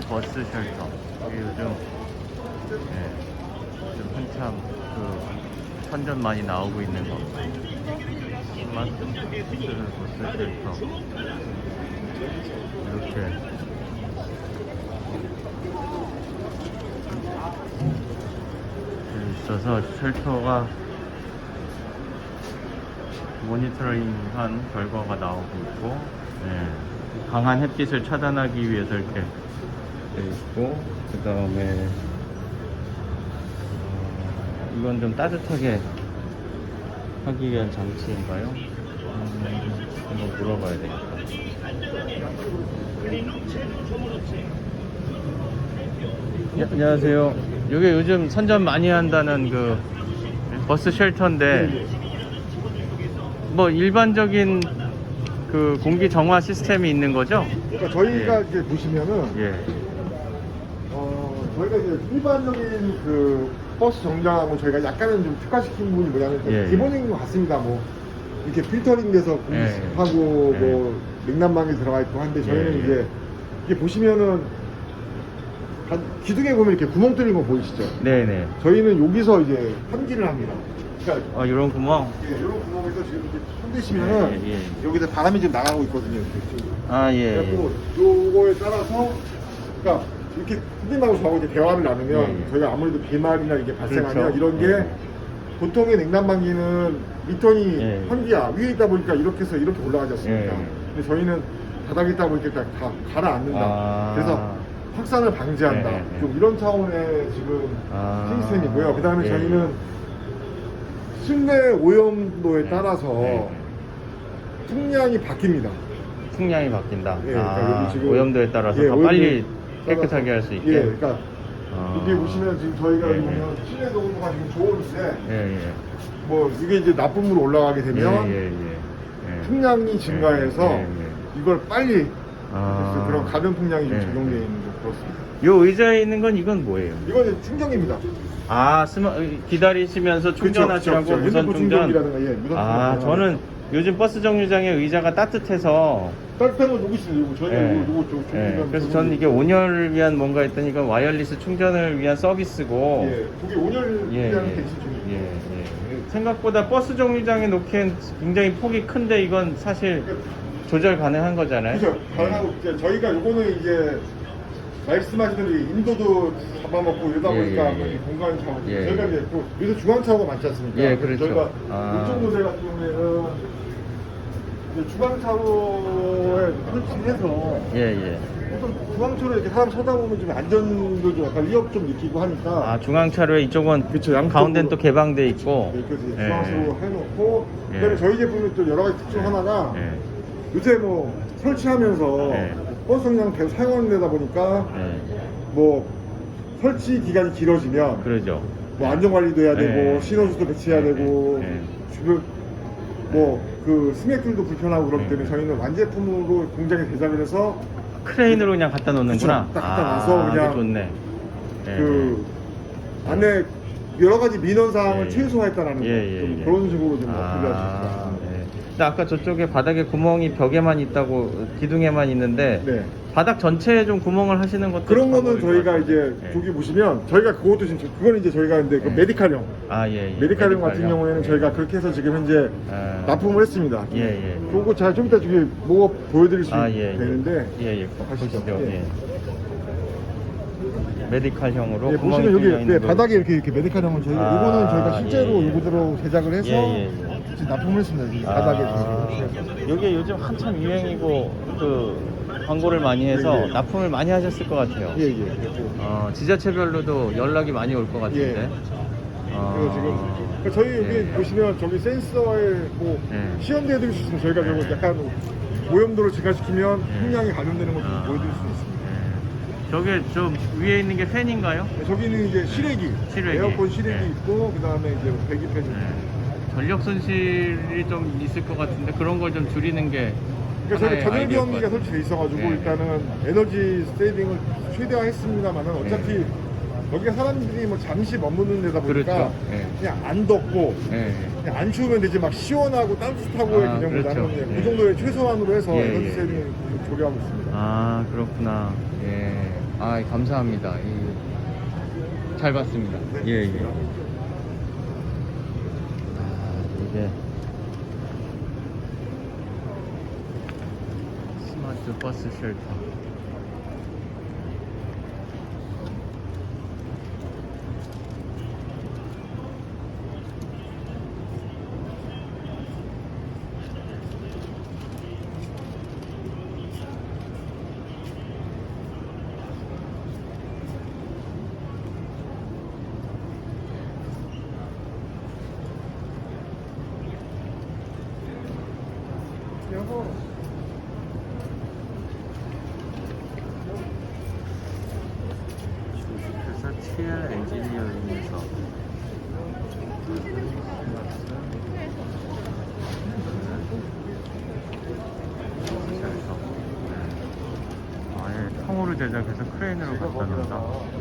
버스 쉘터. 이게 요즘 예, 요즘 한참 그 선전 많이 나오고 있는 거. 스마트 버스 쉘터. 이렇게 있어서 쉘터가 모니터링한 결과가 나오고 있고 예, 강한 햇빛을 차단하기 위해서 이렇게 돼 있고 그 다음에 어, 이건 좀 따뜻하게 하기 위한 장치인가요? 음, 한번 물어봐야 되겠다. 예, 안녕하세요. 이게 요즘 선전 많이 한다는 그 버스 쉘터인데 뭐 일반적인 그 공기 정화 시스템이 있는 거죠? 그러니까 저희가 이제 보시면은 예. 어 저희가 이제 일반적인 그 버스 정장하고 저희가 약간은 좀 특화시킨 부분이 뭐냐면 예, 예. 기본인 것 같습니다. 뭐 이렇게 필터링 돼서 예, 공기하고 예. 뭐 냉난방이 들어가 있고 한데 저희는 예, 예. 이제 이게 보시면은 한 기둥에 보면 이렇게 구멍 뚫린 거 보이시죠? 네네. 저희는 여기서 이제 환기를 합니다. 그러니까 어, 이런 구멍. 예, 이런 구멍에서 지금 이렇게 손 대시면은 예, 예. 여기서 바람이 지금 나가고 있거든요. 이렇게 지금. 아, 예. 그래갖고 예. 요거에 따라서 그러니까 이렇게 선생님하고 저하고 이제 대화를 나누면 예, 예. 저희가 아무래도 비말이나 이게 발생하면 그렇죠. 이런 게 예. 보통의 냉난방기는 미턴이 예. 환기야 위에 있다 보니까 이렇게 해서 이렇게 올라가지 않습니까? 예. 근데 저희는 바닥에 있다 보니까 다, 다 가라앉는다. 아. 그래서 확산을 방지한다. 예, 예, 예. 좀 이런 차원의 지금 아. 시스템이고요. 그 다음에 예, 저희는 실내 오염도에 예. 따라서 예. 풍량이 바뀝니다. 풍량이 바뀐다. 예, 그러니까 아, 여기 지금- 오염도에 따라서 예, 더 오염도에 빨리 깨끗하게 할 수 있게. 예, 그러니까 아. 여기 보시면 지금 저희가 예, 여기 보면 실내 농도가 지금 좋은데 예, 예. 뭐 이게 이제 나쁨으로 올라가게 되면 예, 예, 예. 예. 풍량이 증가해서 예, 예, 이걸 빨리 아. 그런 가변 풍량이 좀 예, 적용되어 예. 있는 좀 그렇습니다. 요 의자에 있는 건 이건 뭐예요? 이거는 충전기입니다. 아, 스마, 기다리시면서 충전하시라고 그렇죠, 그렇죠. 무선 핸드폰 충전. 충전기라든가, 예, 무선 아, 충전기라든가. 저는 요즘 버스 정류장에 의자가 따뜻해서 따뜻한 건 여기 있어요. 이거 저희가 예. 이거 이거 좀 예. 그래서 저는 이게 온열을 위한 뭔가 했더니 이건 와이어리스 충전을 위한 서비스고 예, 그게 온열 예, 예, 게 있죠. 예, 예. 생각보다 버스 정류장에 놓기엔 굉장히 폭이 큰데 이건 사실 조절 가능한 거잖아요. 그죠. 가능하고 이제 저희가 요거는 이제 말씀하신 대로 인도도 잡아먹고 이러다 예, 보니까 예, 예. 공간이 차고 예, 저희가 예. 이제 또 요새 중앙차고가 많지 않습니까? 예, 그렇죠. 저희가 아. 이쪽 모델 같은 경우에는 이제 중앙차로에 설치해서 예, 예. 보통 중앙차로 이렇게 사람 쳐다보면 좀 안전도 좀 약간 위협 좀 느끼고 하니까 아, 중앙차로에 이쪽은 그쵸, 양쪽으로. 가운데는 또 개방돼 있고. 네, 그래서 예. 중앙차로 해놓고 예. 그다음에 저희 제품은 또 여러 가지 특징 하나가 예. 요새 뭐 설치하면서 네. 버스 정량 계속 사용하는 데다 보니까 예. 뭐 설치 기간이 길어지면 그러죠. 뭐 안전 관리도 해야 네. 되고 신호수도 배치해야 네. 되고 네. 주변 뭐그 스매클도 불편하고 그렇기 네. 때문에 저희는 완제품으로 공장에 제작을 해서 크레인으로 그냥 갖다 놓는구나. 그쵸. 딱 갖다 놔서 아, 그냥 좋네. 예, 그 안에 여러 가지 민원 사항을 예. 최소화했다라는 예, 예, 좀 예. 그런 식으로 좀 아, 분류할 수 같습니다. 예. 근데 아까 저쪽에 바닥에 구멍이 벽에만 있다고 기둥에만 있는데 네. 바닥 전체에 좀 구멍을 하시는 것도 그런 거는 저희가. 이제 예. 저기 보시면 저희가 그것도 지금 그거는 이제 저희가 근데 그 예. 메디칼용 아, 예, 예. 메디칼용 같은. 경우에는 예. 저희가 그렇게 해서 지금 현재 아. 납품을 했습니다. 예, 예. 그거 제가 좀 이따 저기 뭐 보여드릴 수 아, 예, 예. 되는데 예, 예. 가시죠. 보시죠. 예. 예. 메디칼형으로 예, 구멍이 보시면 여기 뚫려 있는 네, 거. 바닥에 이렇게 이렇게 메디칼용은 저희가 아, 이거는 저희가 실제로 예, 예. 이거대로 제작을 해서 예, 예, 예. 지금 납품을 했습니다. 이 아, 바닥에 저기. 이게 요즘 한참 유행이고 그 광고를 많이 해서 예, 예. 납품을 많이 하셨을 것 같아요. 예, 예. 어, 지자체별로도 연락이 많이 올 것 같은데. 예. 어, 그래서 지금 그러니까 저희 여기 예. 보시면 저기 센서에 뭐 예. 수 있으면 저희가 저거 약간 오염도를 증가시키면 예. 풍량이 감염되는 것도 아. 보여드릴 수 있습니다. 예. 저게 좀 위에 있는 게 팬인가요? 네, 저기는 이제 실외기, 실외기. 에어컨 실외기 예. 있고 그 다음에 이제 배기팬이 있고. 예. 전력 손실이 좀 있을 것 같은데 그런 걸 좀 줄이는 게 그러니까 하나의 전열 경기가. 설치돼 있어가지고 예. 일단은 에너지 세이빙을 최대화했습니다만은 어차피 예. 여기가 사람들이 뭐 잠시 머무는 데다 보니까 그렇죠. 예. 그냥 안 덥고 예. 그냥 안 추우면 되지 막 시원하고 따뜻하고의 아, 개념보다는 그렇죠. 예. 그 정도의 최소한으로 해서 예, 에너지 예. 세이빙을 조리하고 있습니다. 아 그렇구나. 예. 아, 감사합니다. 이, 잘 봤습니다. 네. 예, 예. 아, 이게 스마트 TL 엔지니어링에서 쉘터. 아예 통으로 제작해서 크레인으로 갖다 놓는다.